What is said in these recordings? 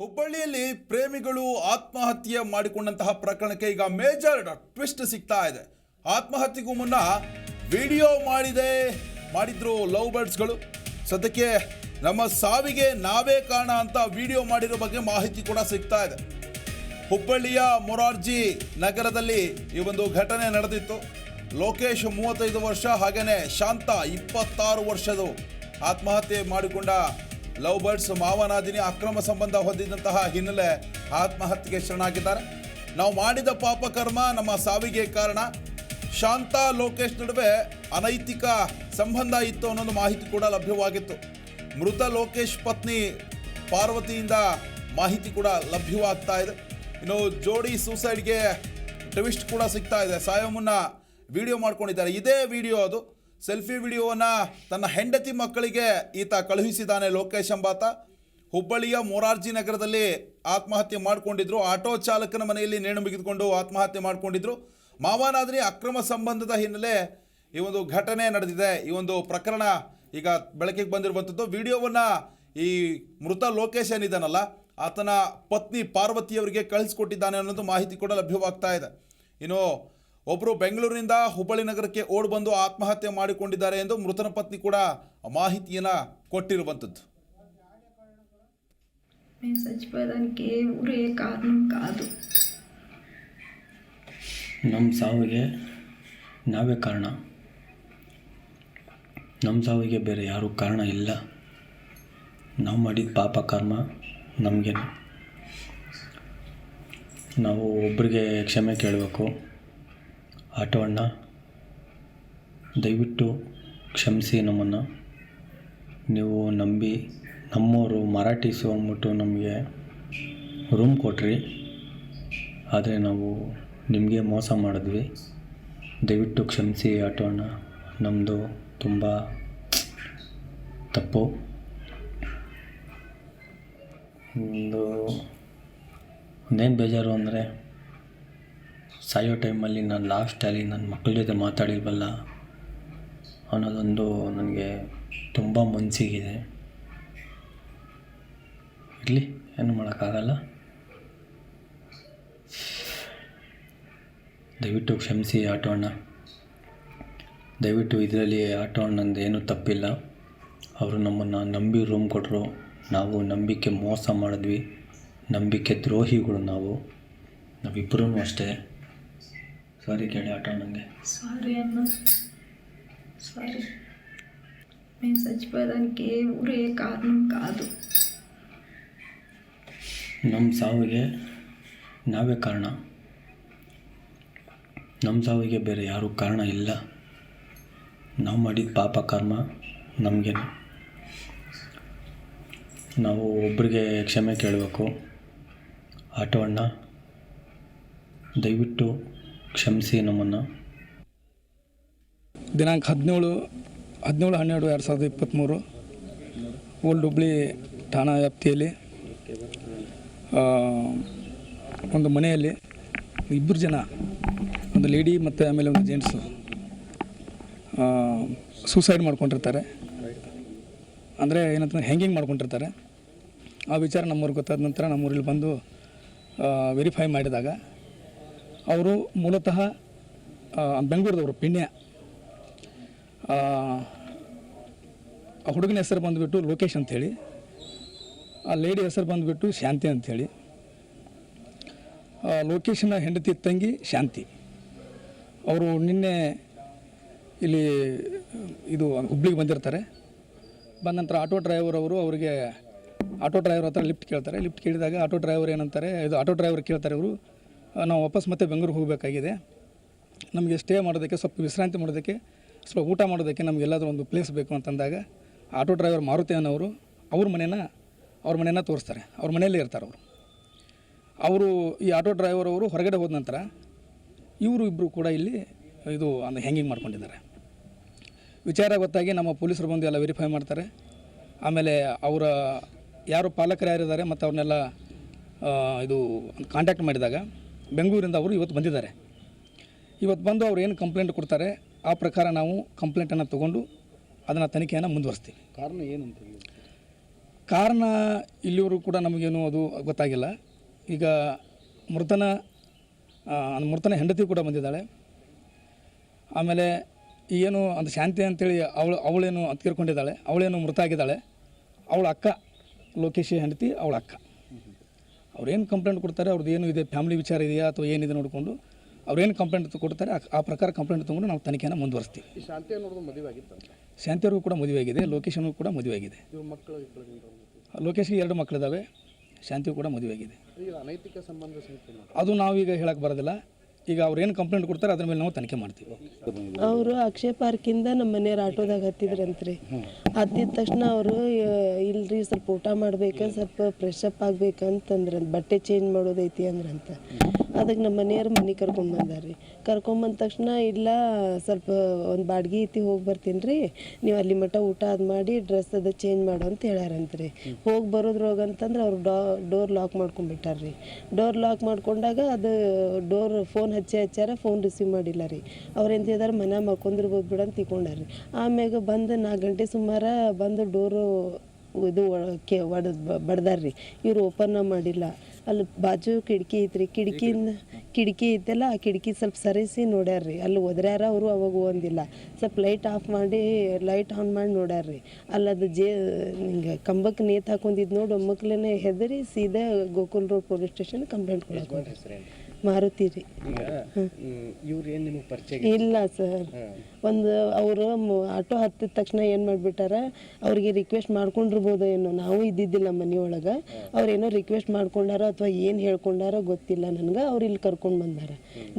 ಹುಬ್ಬಳ್ಳಿಯಲ್ಲಿ ಪ್ರೇಮಿಗಳು ಆತ್ಮಹತ್ಯೆ ಮಾಡಿಕೊಂಡಂತಹ ಪ್ರಕರಣಕ್ಕೆ ಈಗ ಮೇಜರ್ ಟ್ವಿಸ್ಟ್ ಸಿಗ್ತಾ ಇದೆ. ಆತ್ಮಹತ್ಯೆಗೂ ಮುನ್ನ ವಿಡಿಯೋ ಮಾಡಿದೆ, ಮಾಡಿದ್ರು ಲವ್ ಬರ್ಡ್ಸ್ಗಳು. ಸದ್ಯಕ್ಕೆ ನಮ್ಮ ಸಾವಿಗೆ ನಾವೇ ಕಾರಣ ಅಂತ ವಿಡಿಯೋ ಮಾಡಿರೋ ಬಗ್ಗೆ ಮಾಹಿತಿ ಕೂಡ ಸಿಗ್ತಾ ಇದೆ. ಹುಬ್ಬಳ್ಳಿಯ ಮೊರಾರ್ಜಿ ನಗರದಲ್ಲಿ ಈ ಒಂದು ಘಟನೆ ನಡೆದಿತ್ತು. ಲೋಕೇಶ್ ಮೂವತ್ತೈದು ವರ್ಷ ಹಾಗೆಯೇ ಶಾಂತ ಇಪ್ಪತ್ತಾರು ವರ್ಷದ ಆತ್ಮಹತ್ಯೆ ಮಾಡಿಕೊಂಡ ಲವ್ ಬರ್ಡ್ಸ್ ಮಾವನಾದಿನಿ ಅಕ್ರಮ ಸಂಬಂಧ ಹೊಂದಿದಂತಹ ಹಿನ್ನೆಲೆ ಆತ್ಮಹತ್ಯೆಗೆ ಶರಣಾಗಿದ್ದಾರೆ. ನಾವು ಮಾಡಿದ ಪಾಪಕರ್ಮ ನಮ್ಮ ಸಾವಿಗೆ ಕಾರಣ. ಶಾಂತಾ ಲೋಕೇಶ್ ನಡುವೆ ಅನೈತಿಕ ಸಂಬಂಧ ಇತ್ತು ಅನ್ನೋದು ಮಾಹಿತಿ ಕೂಡ ಲಭ್ಯವಾಗಿತ್ತು. ಮೃತ ಲೋಕೇಶ್ ಪತ್ನಿ ಪಾರ್ವತಿಯಿಂದ ಮಾಹಿತಿ ಕೂಡ ಲಭ್ಯವಾಗ್ತಾ ಇದೆ. ಇನ್ನು ಜೋಡಿ ಸೂಸೈಡ್ಗೆ ಟ್ವಿಸ್ಟ್ ಕೂಡ ಸಿಗ್ತಾ ಇದೆ. ಸಾಯೋ ವಿಡಿಯೋ ಮಾಡ್ಕೊಂಡಿದ್ದಾರೆ. ಇದೇ ವಿಡಿಯೋ ಅದು. ಸೆಲ್ಫಿ ವಿಡಿಯೋವನ್ನು ತನ್ನ ಹೆಂಡತಿ ಮಕ್ಕಳಿಗೆ ಈತ ಕಳುಹಿಸಿದ್ದಾನೆ ಲೋಕೇಶ್ ಎಂಬಾತ ಹುಬ್ಬಳ್ಳಿಯ ಮೊರಾರ್ಜಿ ನಗರದಲ್ಲಿ ಆತ್ಮಹತ್ಯೆ ಮಾಡಿಕೊಂಡಿದ್ರು. ಆಟೋ ಚಾಲಕನ ಮನೆಯಲ್ಲಿ ನೇಣು ಬಿಗಿದುಕೊಂಡು ಆತ್ಮಹತ್ಯೆ ಮಾಡಿಕೊಂಡಿದ್ರು. ಮಾವನಾದ್ರಿ ಅಕ್ರಮ ಸಂಬಂಧದ ಹಿನ್ನೆಲೆ ಈ ಒಂದು ಘಟನೆ ನಡೆದಿದೆ. ಈ ಒಂದು ಪ್ರಕರಣ ಈಗ ಬೆಳಕಿಗೆ ಬಂದಿರುವಂಥದ್ದು ವಿಡಿಯೋವನ್ನು ಈ ಮೃತ ಲೋಕೇಶ್ ಏನಿದ್ದಾನಲ್ಲ, ಆತನ ಪತ್ನಿ ಪಾರ್ವತಿಯವರಿಗೆ ಕಳಿಸ್ಕೊಟ್ಟಿದ್ದಾನೆ ಅನ್ನೋದು ಮಾಹಿತಿ ಕೂಡ ಲಭ್ಯವಾಗ್ತಾ ಇದೆ. ಇನ್ನು ಒಬ್ಬರು ಬೆಂಗಳೂರಿನಿಂದ ಹುಬ್ಬಳ್ಳಿ ನಗರಕ್ಕೆ ಓಡ್ ಬಂದು ಆತ್ಮಹತ್ಯೆ ಮಾಡಿಕೊಂಡಿದ್ದಾರೆ ಎಂದು ಮೃತನ ಪತ್ನಿ ಕೂಡ ಮಾಹಿತಿಯನ್ನು ಕೊಟ್ಟಿರುವಂಥದ್ದು మేము చచ్చిపోయేదానికి ఏ ఊరు ఏ కారణం కాదు ನಮ್ಮ ಸಾವಿಗೆ ನಾವೇ ಕಾರಣ ನಮ್ಮ ಸಾವಿಗೆ ಬೇರೆ ಯಾರೂ ಕಾರಣ ಇಲ್ಲ ನಾವು ಮಾಡಿದ ಪಾಪ ಕರ್ಮ ನಮಗೆ ನಾವು ಒಬ್ಬರಿಗೆ ಕ್ಷಮೆ ಕೇಳಬೇಕು ಆಟೋ ದಯವಿಟ್ಟು ಕ್ಷಮಿಸಿ ನಮ್ಮನ್ನು. ನೀವು ನಂಬಿ ನಮ್ಮವರು ಮರಾಠೀಸು ಅಂದ್ಬಿಟ್ಟು ನಮಗೆ ರೂಮ್ ಕೊಟ್ರಿ. ಆದರೆ ನಾವು ನಿಮಗೆ ಮೋಸ ಮಾಡಿದ್ವಿ. ದಯವಿಟ್ಟು ಕ್ಷಮಿಸಿ ಆಟೋ ಅಣ್ಣ ನಮ್ಮದು ತುಂಬ ತಪ್ಪು. ಒಂದು ಒಂದೇನು ಬೇಜಾರು ಅಂದರೆ ಸಾಯೋ ಟೈಮಲ್ಲಿ ನಾನು ಲಾಸ್ಟಲ್ಲಿ ನನ್ನ ಮಕ್ಕಳ ಜೊತೆ ಮಾತಾಡಿಲ್ವಲ್ಲ ಅನ್ನೋದೊಂದು ನನಗೆ ತುಂಬ ಮನಸ್ಸಿಗಿದೆ ಇರಲಿ, ಏನು ಮಾಡೋಕ್ಕಾಗಲ್ಲ. ದಯವಿಟ್ಟು ಕ್ಷಮಿಸಿ ಆಟೋ ಅಣ್ಣ ದಯವಿಟ್ಟು ಇದರಲ್ಲಿ ಆಟೋ ಅಣ್ಣಂದು ಏನೂ ತಪ್ಪಿಲ್ಲ. ಅವರು ನಮ್ಮನ್ನು ನಂಬಿ ರೂಮ್ ಕೊಟ್ಟರು ನಾವು ನಂಬಿಕೆ ಮೋಸ ಮಾಡಿದ್ವಿ. ನಂಬಿಕೆ ದ್ರೋಹಿಗಳು ನಾವು. ನಾವಿಬ್ಬರೂ ಅಷ್ಟೇ. ಸಾರಿ ಕೇಳಿ ಆಟೋ ಅಣ್ಣಂಗೆ సారీ అన్న సారీ మేము చచ్చిపోయేదానికి ఏ ఊరు ఏ కారణం కాదు ನಮ್ಮ ಸಾವಿಗೆ ನಾವೇ ಕಾರಣ ನಮ್ಮ ಸಾವಿಗೆ ಬೇರೆ ಯಾರೂ ಕಾರಣ ಇಲ್ಲ ನಾವು ಮಾಡಿದ ಪಾಪ ಕರ್ಮ ನಮಗೆ ನಾವು ಒಬ್ಬರಿಗೆ ಕ್ಷಮೆ ಕೇಳಬೇಕು ಆಟೋ ಅಣ್ಣ ದಯವಿಟ್ಟು ಕ್ಷಮಿಸಿ ನಮ್ಮನ್ನು ದಿನಾಂಕ ಹದಿನೇಳು ಹದಿನೇಳು, ಹನ್ನೆರಡು, ಎರಡು ಸಾವಿರದ ಇಪ್ಪತ್ತ್ಮೂರು, ಓಲ್ಡ್ ಹುಬ್ಳಿ ಠಾಣಾ ವ್ಯಾಪ್ತಿಯಲ್ಲಿ ಒಂದು ಮನೆಯಲ್ಲಿ ಇಬ್ಬರು ಜನ, ಒಂದು ಲೇಡಿ ಮತ್ತು ಆಮೇಲೆ ಒಂದು ಜೆಂಟ್ಸು ಸೂಸೈಡ್ ಮಾಡ್ಕೊಂಡಿರ್ತಾರೆ. ಅಂದರೆ ಏನಂತಂದ್ರೆ ಹ್ಯಾಂಗಿಂಗ್ ಮಾಡ್ಕೊಂಡಿರ್ತಾರೆ. ಆ ವಿಚಾರ ನಮ್ಮೂರಿಗೆ ಗೊತ್ತಾದ ನಂತರ ನಮ್ಮೂರಲ್ಲಿ ಬಂದು ವೆರಿಫೈ ಮಾಡಿದಾಗ ಅವರು ಮೂಲತಃ ಬೆಂಗಳೂರದವರು ಪಿಣ್ಯ ಆ ಹುಡುಗನ ಹೆಸರು ಬಂದುಬಿಟ್ಟು ಲೋಕೇಶ್ ಅಂಥೇಳಿ. ಆ ಲೇಡಿ ಹೆಸರು ಬಂದುಬಿಟ್ಟು ಶಾಂತಿ ಅಂಥೇಳಿ. ಲೋಕೇಶನ ಹೆಂಡತಿ ತಂಗಿ ಶಾಂತಿ. ಅವರು ನಿನ್ನೆ ಇಲ್ಲಿ, ಇದು ಹುಬ್ಳಿಗೆ ಬಂದಿರ್ತಾರೆ. ಬಂದ ನಂತರ ಆಟೋ ಡ್ರೈವರ್ ಅವರು ಅವರಿಗೆ, ಆಟೋ ಡ್ರೈವರ್ ಹತ್ರ ಲಿಫ್ಟ್ ಕೇಳ್ತಾರೆ. ಲಿಫ್ಟ್ ಕೇಳಿದಾಗ ಆಟೋ ಡ್ರೈವರ್ ಏನಂತಾರೆ, ಇದು ಆಟೋ ಡ್ರೈವರ್ ಕೇಳ್ತಾರೆ ಇವರು. ನಾವು ವಾಪಸ್ ಮತ್ತೆ ಬೆಂಗಳೂರಿಗೆ ಹೋಗಬೇಕಾಗಿದೆ. ನಮಗೆ ಸ್ಟೇ ಮಾಡೋದಕ್ಕೆ ಸ್ವಲ್ಪ ವಿಶ್ರಾಂತಿ ಮಾಡೋದಕ್ಕೆ, ಸ್ವಲ್ಪ ಊಟ ಮಾಡೋದಕ್ಕೆ ನಮ್ಗೆ ಎಲ್ಲಾದರೂ ಒಂದು ಪ್ಲೇಸ್ ಬೇಕು ಅಂತಂದಾಗ ಆಟೋ ಡ್ರೈವರ್ ಮಾರುತಿ ಅನ್ನೋರು ಅವ್ರ ಮನೇನ ಅವ್ರ ಮನೇನ ತೋರಿಸ್ತಾರೆ. ಅವ್ರ ಮನೆಯಲ್ಲೇ ಇರ್ತಾರೆ ಅವರು. ಅವರು ಈ ಆಟೋ ಡ್ರೈವರ್ ಅವರು ಹೊರಗಡೆ ಹೋದ ನಂತರ ಇವರು ಇಬ್ಬರು ಕೂಡ ಇಲ್ಲಿ ಇದು ಅಂದರೆ ಹ್ಯಾಂಗಿಂಗ್ ಮಾಡ್ಕೊಂಡಿದ್ದಾರೆ. ವಿಚಾರ ಗೊತ್ತಾಗಿ ನಮ್ಮ ಪೊಲೀಸರು ಬಂದು ಎಲ್ಲ ವೆರಿಫೈ ಮಾಡ್ತಾರೆ. ಆಮೇಲೆ ಅವರ ಯಾರು ಪಾಲಕರು ಯಾರಿದ್ದಾರೆ ಮತ್ತು ಅವ್ರನ್ನೆಲ್ಲ ಇದು ಕಾಂಟ್ಯಾಕ್ಟ್ ಮಾಡಿದಾಗ ಬೆಂಗಳೂರಿಂದ ಅವರು ಇವತ್ತು ಬಂದಿದ್ದಾರೆ. ಇವತ್ತು ಬಂದು ಅವ್ರು ಏನು ಕಂಪ್ಲೇಂಟ್ ಕೊಡ್ತಾರೆ ಆ ಪ್ರಕಾರ ನಾವು ಕಂಪ್ಲೇಂಟನ್ನು ತಗೊಂಡು ಅದನ್ನು ತನಿಖೆಯನ್ನು ಮುಂದುವರಿಸ್ತೀವಿ. ಕಾರಣ ಏನು ಅಂತ ಕಾರಣ ಇಲ್ಲಿವರು ಕೂಡ ನಮಗೇನು ಅದು ಗೊತ್ತಾಗಿಲ್ಲ. ಈಗ ಮೃತನ ಮೃತನ ಹೆಂಡತಿ ಕೂಡ ಬಂದಿದ್ದಾಳೆ. ಆಮೇಲೆ ಏನು ಅಂತ ಶಾಂತಿ ಅಂತೇಳಿ ಅವಳು ಅವಳೇನು ತೀರ್ಕೊಂಡಿದ್ದಾಳೆ ಅವಳೇನು ಮೃತ ಆಗಿದ್ದಾಳೆ ಅವಳ ಅಕ್ಕ ಲೋಕೇಶ್ ಹೆಂಡತಿ ಅವಳ ಅಕ್ಕ. ಅವ್ರೇನು ಕಂಪ್ಲೇಂಟ್ ಕೊಡ್ತಾರೆ ಅವ್ರದ್ದು ಏನು ಇದೆ ಫ್ಯಾಮಿಲಿ ವಿಚಾರ ಇದೆಯಾ ಅಥವಾ ಏನಿದೆ ನೋಡಿಕೊಂಡು ಅವ್ರೇನು ಕಂಪ್ಲೇಂಟ್ ಕೊಡ್ತಾರೆ ಆ- ಪ್ರಕಾರ ಕಂಪ್ಲೇಂಟ್ ತೊಗೊಂಡು ನಾವು ತನಿಖೆಯನ್ನು ಮುಂದುವರಿಸ್ತೀವಿ. ಶಾಂತಿ ಅನ್ನೋದು ಮದುವೆ ಆಗಿತ್ತು? ಶಾಂತಿಯವ್ರಿಗೂ ಕೂಡ ಮದುವೆ ಆಗಿದೆ ಲೋಕೇಶನ್ಗೂ ಕೂಡ ಮದುವೆ ಆಗಿದೆ. ಮಕ್ಕಳು ಲೋಕೇಶ್ಗೆ ಎರಡು ಮಕ್ಕಳಿದ್ದಾವೆ ಶಾಂತಿಯು ಕೂಡ ಮದುವೆ ಆಗಿದೆ. ಅನೈತಿಕ ಸಂಬಂಧ ಅದು ನಾವೀಗ ಹೇಳಕ್ಕೆ ಬರೋದಿಲ್ಲ. ಈಗ ಅವ್ರು ಏನು ಕಂಪ್ಲೇಂಟ್ ಕೊಡ್ತಾರೆ, ಅದ್ರ ಮೇಲೆ ನಾವು ತನಿಖೆ ಮಾಡ್ತೀವಿ. ಅವರು ಅಕ್ಷಯ ಪಾರ್ಕಿಂದ ನಮ್ಮ ಮನೆಯವ್ರು ಆಟೋದಾಗ ಹತ್ತಿದ್ರಂತ್ರಿ. ಹತ್ತಿದ ತಕ್ಷಣ ಅವರು ಇಲ್ರಿ, ಸ್ವಲ್ಪ ಊಟ ಮಾಡ್ಬೇಕು, ಸ್ವಲ್ಪ ಫ್ರೆಶ್ ಅಪ್ ಆಗ್ಬೇಕಂತಂದ್ರ ಬಟ್ಟೆ ಚೇಂಜ್ ಮಾಡೋದೈತಿ ಅಂದ್ರಂತ. ಅದಕ್ಕೆ ನಮ್ಮ ಮನೆಯವ್ರು ಮನೆ ಕರ್ಕೊಂಡ್ ಬಂದಾರ್ರಿ ಕರ್ಕೊಂಬಂದ ತಕ್ಷಣ ಇಲ್ಲ ಸ್ವಲ್ಪ ಒಂದು ಬಾಡ್ಗೆ ಐತಿ ಹೋಗಿ ಬರ್ತೀನಿ ರೀ. ನೀವು ಅಲ್ಲಿ ಮಟ್ಟ ಊಟ ಅದು ಮಾಡಿ ಡ್ರೆಸ್ ಅದು ಚೇಂಜ್ ಮಾಡು ಅಂತ ಹೇಳ್ಯಾರಂತ್ರಿ ಹೋಗಿ ಬರೋದ್ರೊಳಗೆ ಅಂತಂದ್ರೆ ಅವ್ರು ಡಾ, ಡೋರ್ ಲಾಕ್ ಮಾಡ್ಕೊಂಡ್ಬಿಟ್ಟಾರ್ರಿ ಡೋರ್ ಲಾಕ್ ಮಾಡ್ಕೊಂಡಾಗ ಅದು ಡೋರ್ ಫೋನ್ ಹಚ್ಚಿ ಹಚ್ಚಾರ ಫೋನ್ ರಿಸೀವ್ ಮಾಡಿಲ್ಲ ರೀ. ಅವ್ರು ಎಂತ ಹೇಳಿದಾರೆ ಮನೆ ಮಾಡ್ಕೊಂಡಿರ್ಬೋದು ಬಿಡ ಅಂತ ತಿಳ್ಕೊಂಡಾರ್ರಿ ಆಮ್ಯಾಗ ಬಂದು ನಾಲ್ಕು ಗಂಟೆ ಸುಮಾರ ಬಂದು ಡೋರು ಇದು ಕೆ ಒಡೆದ್ ಬಡ್ದಾರ್ರಿ ಇವ್ರು ಓಪನ್ನ ಮಾಡಿಲ್ಲ. ಅಲ್ಲಿ ಬಾಜು ಕಿಟಕಿ ಐತ್ರಿ. ಕಿಟಕಿಯಿಂದ ಕಿಟಕಿ ಐತಲ್ಲ ಆ ಕಿಟಕಿ ಸ್ವಲ್ಪ ಸರಿಸಿ ನೋಡ್ಯಾರ್ರಿ. ಅಲ್ಲಿ ಒದ್ರ್ಯಾರ ಅವರು ಅವಾಗ ಒಂದಿಲ್ಲ. ಸ್ವಲ್ಪ ಲೈಟ್ ಆಫ್ ಮಾಡಿ ಲೈಟ್ ಆನ್ ಮಾಡಿ ನೋಡ್ಯಾರ್ರಿ. ಅಲ್ಲಿ ಅದು ಜೇ ಹಿಂಗೆ ಕಂಬಕ್ಕೆ ನೇತು ಹಾಕೊಂಡಿದ್ದು ನೋಡಿ ಒಮ್ಮಕ್ಲೇ ಹೆದರಿ ಸೀದಾ Gokul road police station complaint ಕೊಡಕ್ಕೆ ಮಾರುತಿ ರೀ. ಇಲ್ಲ ಸರ್. ಒಂದು ಅವರು ಆಟೋ ಹತ್ತಿದ ತಕ್ಷಣ ಏನು ಮಾಡಿಬಿಟ್ಟಾರ, ಅವ್ರಿಗೆ ರಿಕ್ವೆಸ್ಟ್ ಮಾಡ್ಕೊಂಡಿರ್ಬೋದು ಏನೋ, ನಾವು ಇದ್ದಿದ್ದಿಲ್ಲ ಮನೆಯೊಳಗೆ ಅವ್ರೇನೋ ರಿಕ್ವೆಸ್ಟ್ ಮಾಡ್ಕೊಂಡಾರ ಅಥವಾ ಏನು ಹೇಳ್ಕೊಂಡಾರ ಗೊತ್ತಿಲ್ಲ ನನಗೆ, ಅವ್ರು ಇಲ್ಲಿ ಕರ್ಕೊಂಡು ಬಂದಾರ.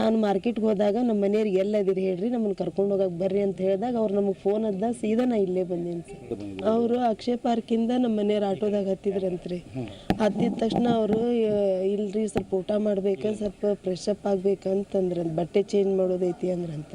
ನಾನು ಮಾರ್ಕೆಟ್ಗೆ ಹೋದಾಗ ನಮ್ಮ ಮನೆಯವ್ರಿಗೆ ಎಲ್ಲದಿರಿ ಹೇಳ್ರಿ ನಮ್ಮನ್ನು ಕರ್ಕೊಂಡು ಹೋಗಕ್ಕೆ ಬರ್ರಿ ಅಂತ ಹೇಳಿದಾಗ ಅವ್ರು ನಮಗೆ ಫೋನ್ ಅದ್ದ ಸೀದಾ ನಾ ಇಲ್ಲೇ ಬಂದೀನಿ ಸರ್ ಅವರು ಅಕ್ಷಯ ಪಾರ್ಕಿಂದ ನಮ್ಮ ಮನೆಯವ್ರು ಆಟೋದಾಗ ಹತ್ತಿದ್ರಂತ್ರಿ. ಹತ್ತಿದ ತಕ್ಷಣ ಅವರು ಇಲ್ರಿ ಸ್ವಲ್ಪ ಊಟ ಮಾಡ್ಬೇಕು, ಸ್ವಲ್ಪ ಫ್ರೆಶ್ ಅಪ್ ಆಗ್ಬೇಕಂತಂದ್ರೆ ಬಟ್ಟೆ ಚೇಂಜ್ ಮಾಡೋದೈತಿ ಅಂದ್ರಂತ.